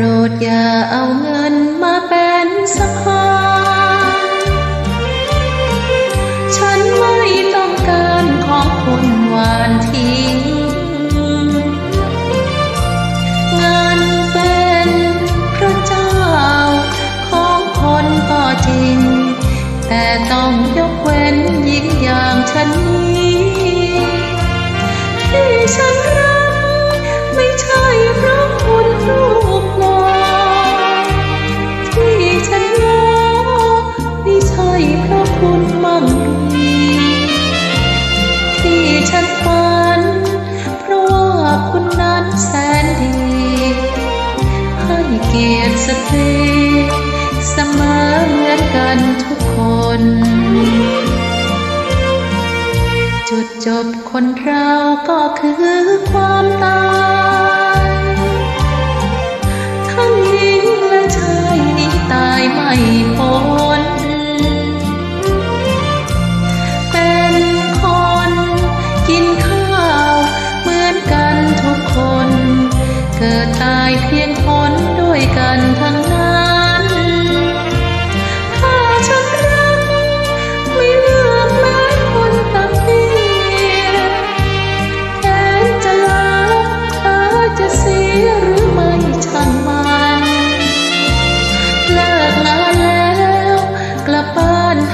รดอย่าเอาเงินมาเป็นสะพานฉันไม่ต้องการของคนหวานทิ้งเงินเป็นพระเจ้าของคนก็จริง แต่ต้องยกเว้นหญิงอย่างฉันนี้ที่ฉันรักไม่ใช่เพราะ คนเราก็คือความตาย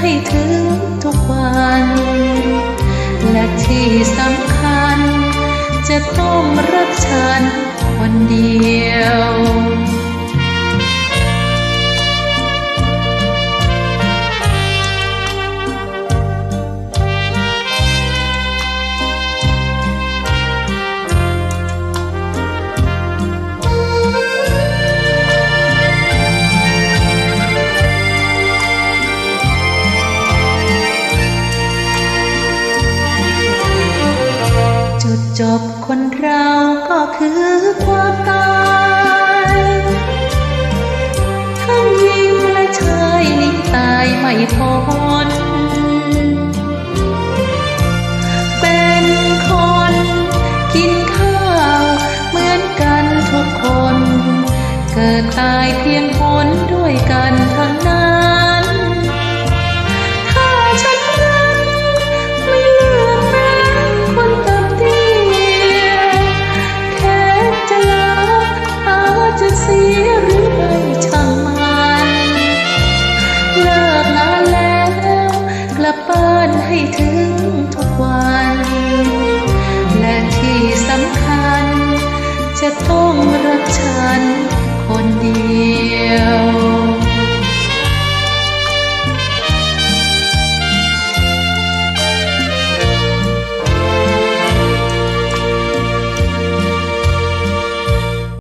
ให้ถึงทุกวัน และที่สำคัญ จะต้องรักฉันคนเดียว จบคนเราก็คือความตายทั้งหญิงและชายนี้ตายไม่พอ